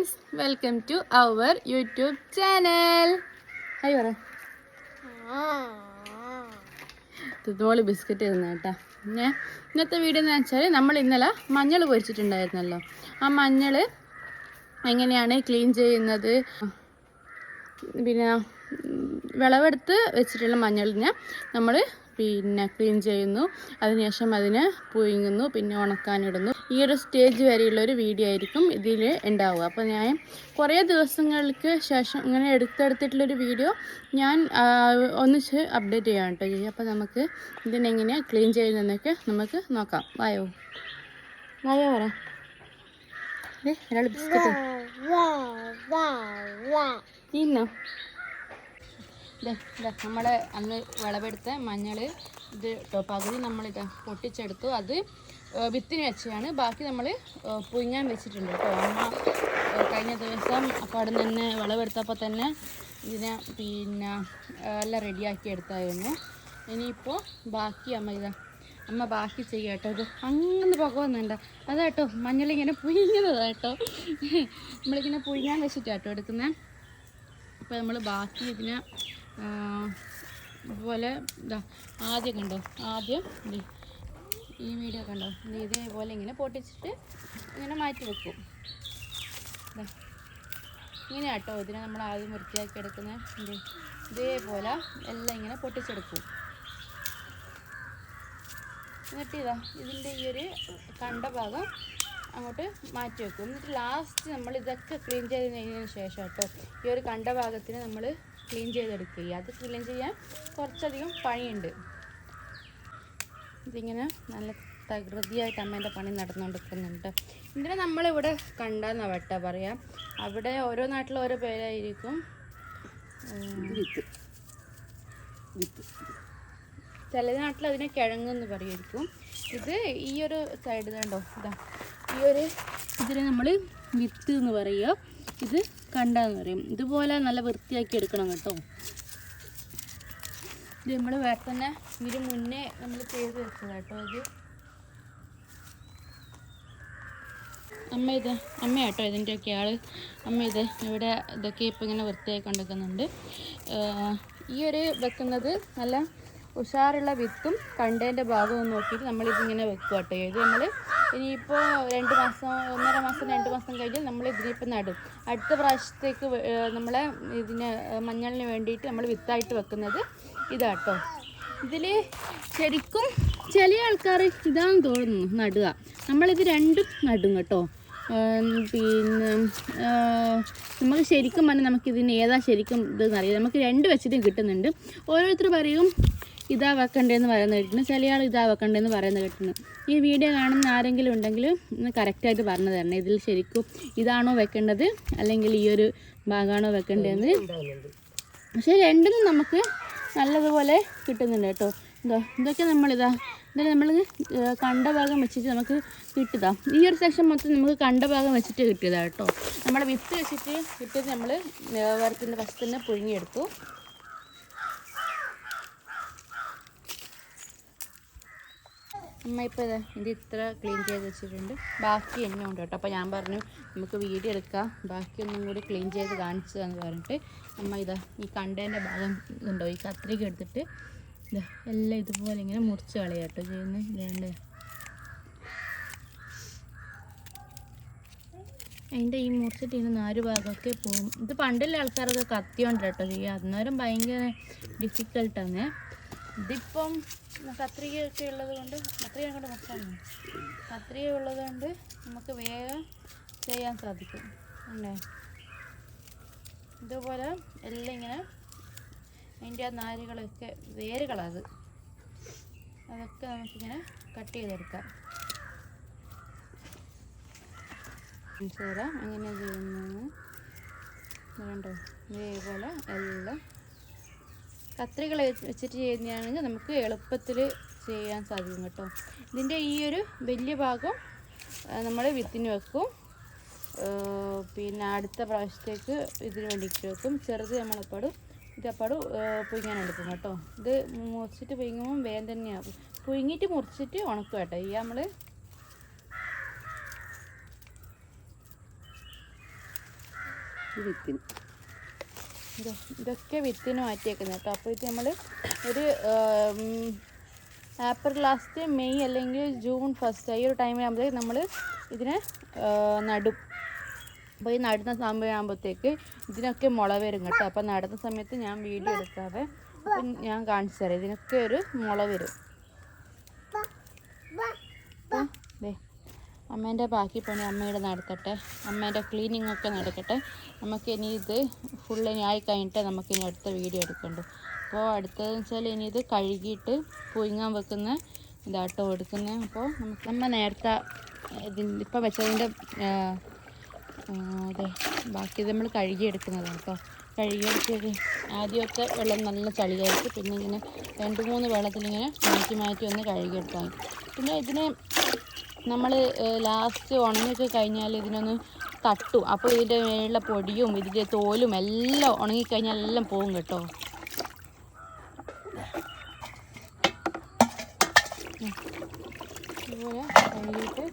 Friends welcome to our YouTube channel hi പറ. Biscuit ഇരുന്ന കേട്ടാ. പിന്നെ ഇന്നത്തെ വീഡിയോ എന്ന് വെച്ചാൽ നമ്മൾ ഇന്നലെ മഞ്ഞൾ പൊരിച്ചിട്ടുണ്ടായിരുന്നല്ലോ. ആ മഞ്ഞൾ എങ്ങനെയാണ് ക്ലീൻ ചെയ്യുന്നത്? പിന്നെ വിളവെടുത്ത് വെച്ചിട്ടുള്ള മഞ്ഞളിനെ നമ്മൾ പിന്നെ ക്ലീൻ ചെയ്യുന്നു. അതിനുശേഷം അതിനെ പുഴുങ്ങുന്നു പിന്നെ ഉണക്കാനിടുന്നു. ഈ ഒരു സ്റ്റേജ് വരെയുള്ള ഒരു വീഡിയോ ആയിരിക്കും ഇതിൽ ഉണ്ടാവുക. അപ്പോൾ ഞാൻ കുറേ ദിവസങ്ങൾക്ക് ശേഷം ഇങ്ങനെ എടുത്തെടുത്തിട്ടുള്ളൊരു വീഡിയോ ഞാൻ ഒന്നിച്ച് അപ്ഡേറ്റ് ചെയ്യാം കേട്ടോ ചെയ്യും അപ്പോൾ നമുക്ക് ഇതിനെങ്ങനെയാണ് ക്ലീൻ ചെയ്യുന്നതെന്നൊക്കെ നമുക്ക് നോക്കാം. വായോ. വായോ പറ. ഒരാൾ ബിസ്ക്കറ്റ് തിന്നോ? നമ്മൾ അന്ന് വിളവെടുത്ത മഞ്ഞൾ ഇത് ട്ടോ പകുതി നമ്മളിത് പൊട്ടിച്ചെടുത്തു. അത് വിത്തിന് വെച്ചാണ് ബാക്കി നമ്മൾ പുഴുങ്ങാൻ വെച്ചിട്ടുണ്ട് കേട്ടോ. അമ്മ കഴിഞ്ഞ ദിവസം അവിടെ നിന്ന് വിളവെടുത്തപ്പോൾ തന്നെ ഇതിനെ പിന്നെ എല്ലാം റെഡിയാക്കി എടുത്തായിരുന്നു. ഇനിയിപ്പോൾ ബാക്കി അമ്മ ഇതാ അമ്മ ബാക്കി ചെയ്യുക കേട്ടോ. ഇത് അങ്ങനെ പോകുന്നുണ്ട് അതാട്ടോ മഞ്ഞളിങ്ങനെ പുഴുങ്ങുന്നതാട്ടോ നമ്മളിങ്ങനെ പുഴിഞ്ഞാൻ വെച്ചിട്ടാട്ടോ എടുക്കുന്നത് അപ്പോൾ നമ്മൾ ബാക്കി ഇതിനെ ഇതുപോലെ ഇതാ ആദ്യം കണ്ടോ? ആദ്യം ഈ മീഡിയ കണ്ടോ? ഇത് ഇതേപോലെ ഇങ്ങനെ പൊട്ടിച്ചിട്ട് ഇങ്ങനെ മാറ്റി വെക്കും. ഇങ്ങനെ കേട്ടോ ഇതിനെ നമ്മൾ ആദ്യം വൃത്തിയാക്കി എടുക്കുന്ന. ഇതേപോലെ എല്ലാം ഇങ്ങനെ പൊട്ടിച്ചെടുക്കും. എന്നിട്ട് ഇതാ ഇതിന്റെ ഈ ഒരു കണ്ട ഭാഗം അങ്ങോട്ട് മാറ്റി വെക്കും. എന്നിട്ട് ലാസ്റ്റ് നമ്മൾ ഇതൊക്കെ ക്ലീൻ ചെയ്ത് കഴിഞ്ഞതിന് ശേഷം കേട്ടോ ഈ ഒരു കണ്ട ഭാഗത്തിന് നമ്മൾ ക്ലീൻ ചെയ്തെടുക്കുക അത് ക്ലീൻ ചെയ്യാൻ കുറച്ചധികം പണിയുണ്ട്. ഇതിങ്ങനെ നല്ല തകൃതിയായിട്ട് അമ്മേന്റെ പണി നടന്നുകൊണ്ടിരിക്കുന്നുണ്ട് ഇതിനെ നമ്മളിവിടെ കണ്ടെന്ന വട്ട പറയാം. അവിടെ ഓരോ നാട്ടിലും ഓരോ പേരായിരിക്കും. ചില നാട്ടിൽ അതിനെ കിഴങ്ങ് എന്ന് പറയുമായിരിക്കും. ഇത് ഈ ഒരു സൈഡ് കണ്ടോ? ഇതാ. ഈ ഒരു ഇതിനെ നമ്മൾ വിത്ത് എന്ന് പറയുക. ഇത് കണ്ടെന്ന് പറയും ഇതുപോലെ നല്ല വൃത്തിയാക്കി എടുക്കണം കേട്ടോ. ഇത് നമ്മൾ വേറെ തന്നെ ഇതിന് മുന്നേ നമ്മൾ ചെയ്ത് വെച്ചത് കേട്ടോ ഇത്. അമ്മ ഇത് അമ്മ കേട്ടോ ഇതിന്റെയൊക്കെ ആൾ അമ്മ ഇത് ഇവിടെ ഇതൊക്കെ ഇപ്പം ഇങ്ങനെ വൃത്തിയാക്കി കൊണ്ടുവെക്കുന്നുണ്ട് ഏഹ് ഈ ഒരു വെക്കുന്നത് നല്ല ഉഷാറുള്ള വിത്തും കണ്ടേന്റെ ഭാഗവും നോക്കിയിട്ട് നമ്മളിതിങ്ങനെ വെക്കുക കേട്ടോ. ഇത് നമ്മൾ ഇനിയിപ്പോൾ രണ്ട് മാസം ഒന്നര മാസം രണ്ട് മാസം കഴിഞ്ഞ് നമ്മൾ ഇതിനിപ്പോൾ നടും. അടുത്ത പ്രാവശ്യത്തേക്ക് നമ്മളെ ഇതിന് മഞ്ഞളിന് വേണ്ടിയിട്ട് നമ്മൾ വിത്തായിട്ട് വെക്കുന്നത് ഇതാട്ടോ. ഇതിൽ ശരിക്കും ചില ആൾക്കാർ ഇതാണെന്ന് തോന്നുന്നു നടുക. നമ്മളിത് രണ്ടും നടും കേട്ടോ. പിന്നെ നമുക്ക് ശരിക്കും പറഞ്ഞാൽ നമുക്കിതിന് ഏതാ ശരിക്കും ഇതെന്ന് അറിയാം നമുക്ക് രണ്ട് വെച്ചിട്ടും കിട്ടുന്നുണ്ട്. ഓരോരുത്തർ പറയും ഇതാ വെക്കണ്ടേന്ന് പറയുന്നത് കേട്ടിട്ടുണ്ട്. ചില ആൾ ഇതാ വെക്കണ്ടേന്ന് പറയുന്നത് കേട്ടിട്ടുണ്ട്. ഈ വീഡിയോ കാണുന്ന ആരെങ്കിലും ഉണ്ടെങ്കിൽ ഒന്ന് കറക്റ്റായിട്ട് പറഞ്ഞു തരണം. ഇതിൽ ശരിക്കും ഇതാണോ വെക്കേണ്ടത്? അല്ലെങ്കിൽ ഈ ഒരു ഭാഗമാണോ വെക്കേണ്ടതെന്ന് പക്ഷേ രണ്ടിനും നമുക്ക് നല്ലതുപോലെ കിട്ടുന്നുണ്ട് കേട്ടോ. എന്തോ ഇതൊക്കെ നമ്മളിതാ എന്തായാലും നമ്മൾ കണ്ട ഭാഗം വെച്ചിട്ട് നമുക്ക് കിട്ടുതാ ഈ ഒരു സെക്ഷൻ മൊത്തം നമുക്ക് കണ്ട ഭാഗം വെച്ചിട്ട് കിട്ടിയതാ കേട്ടോ. നമ്മുടെ വിത്ത് വെച്ചിട്ട് കിട്ടിയത് നമ്മൾ വെറുത്തിന്റെ ഫസ്റ്റ് തന്നെ പുഴുങ്ങിയെടുത്തു. അമ്മ ഇപ്പോൾ ഇതാ ഇത് ഇത്ര ക്ലീൻ ചെയ്ത് വെച്ചിട്ടുണ്ട്. ബാക്കി എന്നെ ഉണ്ട് കേട്ടോ. അപ്പോൾ ഞാൻ പറഞ്ഞു നമുക്ക് വീഡിയോ എടുക്കാം. ബാക്കിയൊന്നും കൂടി ക്ലീൻ ചെയ്ത് കാണിച്ചു എന്ന് പറഞ്ഞിട്ട് അമ്മ ഇതാ ഈ കണ്ടേന്റെ ഭാഗം ഉണ്ടോ? ഈ കത്രിക എടുത്തിട്ട് ഇതാ എല്ലാം ഇതുപോലെ ഇങ്ങനെ മുറിച്ച് കളയാം കേട്ടോ ചെയ്യുന്നത്. ഇതാണ്ട് അതിന്റെ ഈ മുറിച്ചിട്ട് ഇതിന് നാല് ഭാഗമൊക്കെ പോകും. ഇത് പണ്ടുള്ള ആൾക്കാരൊക്കെ കത്തിയോണ്ട് കേട്ടോ ചെയ്യുക. അന്നേരം ഭയങ്കര ഡിഫിക്കൽട്ടാണ് ഇതിപ്പം കത്രികയൊക്കെ ഉള്ളത് കൊണ്ട് കത്രിക കൊണ്ട് മുറിച്ചാൽ കത്രിക ഉള്ളത് കൊണ്ട് നമുക്ക് വേഗം ചെയ്യാൻ സാധിക്കും. അല്ലേ? ഇതുപോലെ എല്ലാം ഇങ്ങനെ അതിന്റെ ആ നാരുകളൊക്കെ വേരുകളത് അതൊക്കെ നമുക്കിങ്ങനെ കട്ട് ചെയ്തെടുക്കാം. കാണിച്ചു അങ്ങനെ ചെയ്യുന്നത് വേണ്ടോ ഇതേപോലെ എല്ലാം കത്രികൾ വെച്ചിട്ട് ചെയ്യുന്നതാണെങ്കിൽ നമുക്ക് എളുപ്പത്തിൽ ചെയ്യാൻ സാധിക്കും കേട്ടോ. ഇതിന്റെ ഈ ഒരു വലിയ ഭാഗം നമ്മൾ വിത്തിന് വെക്കും. പിന്നെ അടുത്ത പ്രാവശ്യത്തേക്ക് ഇതിന് വേണ്ടിയിട്ട് വെക്കും. ചെറുത് നമ്മളെപ്പാടും ഇതപ്പാടും പുഴുങ്ങാൻ എടുക്കും കേട്ടോ. ഇത് മുറിച്ചിട്ട് പുഴുങ്ങുമ്പോൾ വേഗം തന്നെയാകും പുഴുങ്ങിയിട്ട് മുറിച്ചിട്ട് ഉണക്കും കേട്ടോ. ഈ നമ്മൾ വിത്തിന്. ഇതൊക്കെ വിത്തിന് മാറ്റിയേക്കുന്നത് കേട്ടോ. അപ്പോൾ ഇത് നമ്മൾ ഒരു ഏപ്രിൽ ലാസ്റ്റ് മെയ് അല്ലെങ്കിൽ ജൂൺ ഫസ്റ്റ് ഈ ഒരു ടൈമിലാകുമ്പോഴത്തേക്ക് നമ്മൾ ഇതിനെ നടും. അപ്പോൾ ഈ നടുന്ന സമയമാകുമ്പോഴത്തേക്ക് ഇതിനൊക്കെ മുള വരും കേട്ടോ. അപ്പോൾ നടുന്ന സമയത്ത് ഞാൻ വീഡിയോ എടുക്കാതെ അപ്പം ഞാൻ കാണിച്ചു തരാം. ഇതിനൊക്കെ ഒരു മുള വരും. അമ്മേന്റെ ബാക്കി പണി അമ്മയുടെ നടത്തട്ടെ. അമ്മേന്റെ ക്ലീനിങ് ഒക്കെ നടക്കട്ടെ. നമുക്ക് ഇനി ഇത് ഫുൾ ഇനി ആയി കഴിഞ്ഞിട്ട് നമുക്ക് ഇനി അടുത്ത വീഡിയോ എടുക്കണ്ടു? അപ്പോൾ അടുത്തതെന്ന് വെച്ചാൽ ഇനി ഇത് കഴുകിയിട്ട് പുഴുങ്ങാൻ വെക്കുന്ന ഇതാട്ടോ എടുക്കുന്നത് അപ്പോൾ നമുക്ക് അമ്മ നേരത്തെ ഇതിന്റെ ഇപ്പം വെച്ചതിന്റെ അതെ ബാക്കി നമ്മൾ കഴുകിയെടുക്കുന്നതാണ് കേട്ടോ. കഴുകിയെടുത്തത് ആദ്യമൊക്കെ വെള്ളം നല്ല ചളിയായിരിക്കും പിന്നെ ഇങ്ങനെ രണ്ട് മൂന്ന് വെള്ളത്തിൽ ഇങ്ങനെ മാറ്റി മാറ്റി ഒന്ന് കഴുകിയെടുത്താൽ പിന്നെ ഇതിനെ നമ്മൾ ലാസ്റ്റ് ഉണങ്ങിയൊക്കെ കഴിഞ്ഞാൽ ഇതിനൊന്ന് തട്ടും. അപ്പോൾ ഇതിന്റെ മേളിലെ പൊടിയും ഇതിന്റെ തോലും എല്ലാം ഉണങ്ങിക്കഴിഞ്ഞാൽ എല്ലാം പോകും കേട്ടോ. ഇതുപോലെ കഴുകിയിട്ട്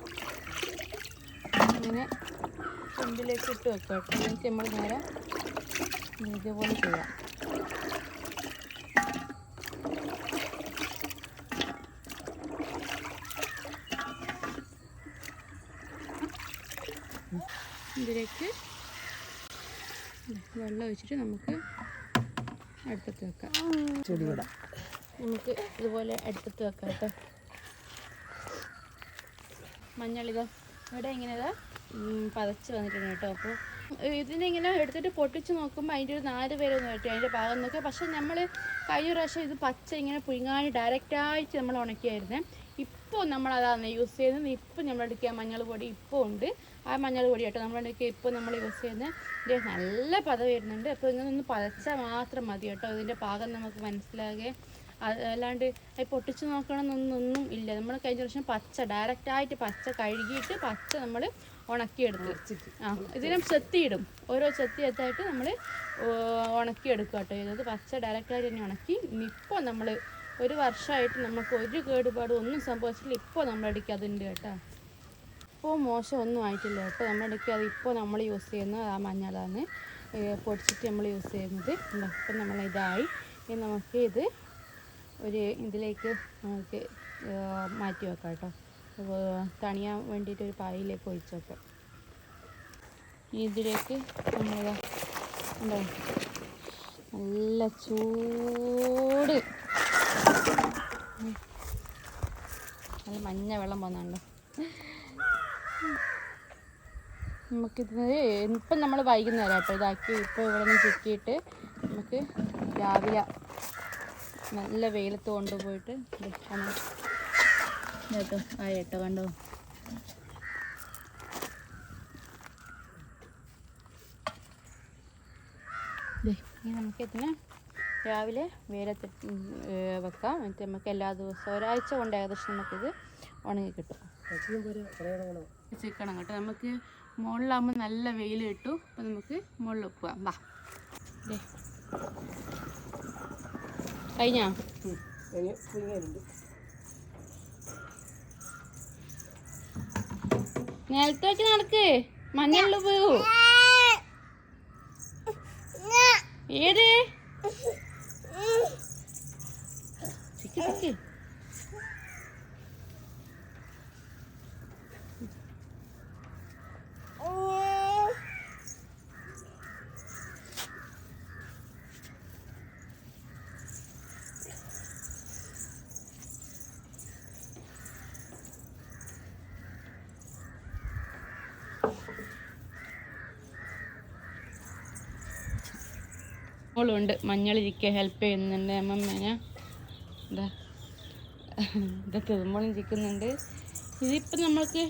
ഇങ്ങനെ ചെമ്പിലേക്ക് ഇട്ട് വെക്കാം കേട്ടോ. എന്നിട്ട് നമ്മൾ നേരെ ഇതുപോലെ ചെയ്യാം. ഇതിലേക്ക് വെള്ളം ഒഴിച്ചിട്ട് നമുക്ക് അടുപ്പത്ത് വെക്കാം. ചെടിയുടെ. നമുക്ക് ഇതുപോലെ അടുപ്പത്ത് വെക്കാം കേട്ടോ. മഞ്ഞളിതോ ഇവിടെ ഇങ്ങനെ ഇതാ ഉം, പതച്ച് വന്നിട്ടുണ്ട് കേട്ടോ. അപ്പോൾ ഇതിനിങ്ങനെ എടുത്തിട്ട് പൊട്ടിച്ച് നോക്കുമ്പോൾ അതിന്റെ ഒരു നാല് പേരൊന്നും പറ്റും അതിന്റെ ഭാഗം നോക്കുക പക്ഷെ നമ്മൾ കഴിഞ്ഞ പ്രാവശ്യം ഇത് പച്ച ഇങ്ങനെ പുഴുങ്ങാൻ ഡയറക്റ്റായിട്ട് നമ്മൾ ഉണക്കിയായിരുന്നേ. ഇപ്പോൾ നമ്മളതാണ് യൂസ് ചെയ്യുന്നത്. ഇപ്പോൾ നമ്മളെടുക്കുക മഞ്ഞൾ പൊടി ഇപ്പോൾ ഉണ്ട്. ആ മഞ്ഞൾ പൊടി കേട്ടോ നമ്മളെടുക്കുക ഇപ്പോൾ നമ്മൾ യൂസ് ചെയ്യുന്നത്. ഇത് നല്ല പത വരുന്നുണ്ട്. അപ്പോൾ ഇങ്ങനെ ഒന്ന് പതച്ചാൽ മാത്രം മതി കേട്ടോ. ഇതിന്റെ പാകം നമുക്ക് മനസ്സിലാകെ. അല്ലാണ്ട് അത് പൊട്ടിച്ച് നോക്കണമെന്നൊന്നും ഇല്ല. നമ്മൾ കഴിഞ്ഞ പ്രാവശ്യം പച്ച ഡയറക്റ്റായിട്ട് പച്ച കഴുകിയിട്ട് പച്ച നമ്മൾ ഉണക്കിയെടുത്ത് ആ ഇതിനെ ചെത്തിയിടും. ഓരോ ചെത്തി എത്തായിട്ട് നമ്മൾ ഉണക്കിയെടുക്കുക കേട്ടോ. ചെയ്തത് പച്ച ഡയറക്റ്റായിട്ട് തന്നെ ഉണക്കി ഇപ്പോൾ നമ്മൾ ഒരു വർഷമായിട്ട് നമുക്ക് ഒരു കേടുപാടും ഒന്നും സംഭവിച്ചില്ല ഇപ്പോൾ നമ്മളടിക്കുക അതുണ്ട് കേട്ടോ. ഇപ്പോൾ മോശം ഒന്നും ആയിട്ടില്ല കേട്ടോ. നമ്മളടിക്കുക അത് ഇപ്പോൾ നമ്മൾ യൂസ് ചെയ്യുന്നത് ആ മഞ്ഞളാണ്. പൊടിച്ചിട്ട് നമ്മൾ യൂസ് ചെയ്യുന്നത്. എന്താ ഇപ്പം നമ്മൾ ഇതായി. ഇനി നമുക്ക് ഇത് ഒരു ഇതിലേക്ക് നമുക്ക് മാറ്റി വെക്കാം കേട്ടോ. തണിയാൻ വേണ്ടിയിട്ട് ഒരു പായയിലേക്ക് ഒഴിച്ച് വെക്കാം. ഇതിലേക്ക് നമ്മൾ ഉണ്ടോ നല്ല ചൂട്. നല്ല മഞ്ഞ വെള്ളം വന്നുണ്ട് നമുക്കിത് ഇപ്പം നമ്മൾ വൈകുന്നേരം കേട്ടോ ഇതാക്കി ഇപ്പോൾ ഇവിടെ നിന്ന് ചുറ്റിയിട്ട് നമുക്ക് രാവിലെ നല്ല വെയിലത്ത് കൊണ്ടുപോയിട്ട്. കേട്ടോ ആ ഏട്ടോ കണ്ടോ ഇനി നമുക്ക് ഇതിനെ രാവിലെ വെയിലത്ത് വെക്കാം. എന്നിട്ട് നമുക്ക് എല്ലാ ദിവസവും ഒരാഴ്ച കൊണ്ട് ഏകദേശം നമുക്കിത് ഉണങ്ങി കിട്ടും. ചിക്കണം കേട്ടോ. നമുക്ക് മുകളിലാകുമ്പോൾ നല്ല വെയിൽ കിട്ടും. അപ്പം നമുക്ക് മുകളിൽ പോവാം വാ. കഴിഞ്ഞാ? നേരത്തെ വെച്ച് നടക്ക്. മഞ്ഞളിൽ പോകൂ ഏത്? മോളുണ്ട്. മഞ്ഞളിരിക്കുക ഹെൽപ്പ് ചെയ്യുന്നുണ്ട്. അമ്മമ്മേനെ എന്താ ഇത് തിരുമ്പോളും ഇരിക്കുന്നുണ്ട് ഇതിപ്പം നമ്മൾക്ക്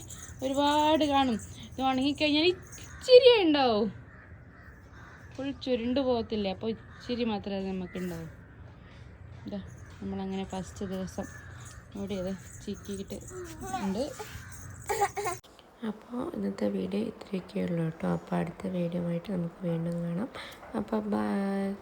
ഒരുപാട് കാണും. ഇത് ഉണങ്ങിക്കഴിഞ്ഞാൽ ഇച്ചിരി ഉണ്ടാവും. ഫുൾ ചുരുണ്ട് പോകത്തില്ലേ? അപ്പോൾ ഇച്ചിരി മാത്രമേ അത് നമുക്ക് ഉണ്ടാവും ഇതാ നമ്മളങ്ങനെ ഫസ്റ്റ് ദിവസം ഇവിടെ ഇത് ചിക്കിയിട്ട് ഉണ്ട്. അപ്പോൾ ഇന്നത്തെ വീഡിയോ ഇത്രയൊക്കെയുള്ളൂ കേട്ടോ. അപ്പോൾ അടുത്ത വീഡിയോ ആയിട്ട് നമുക്ക് വീണ്ടും കാണാം. അപ്പോൾ ബൈ.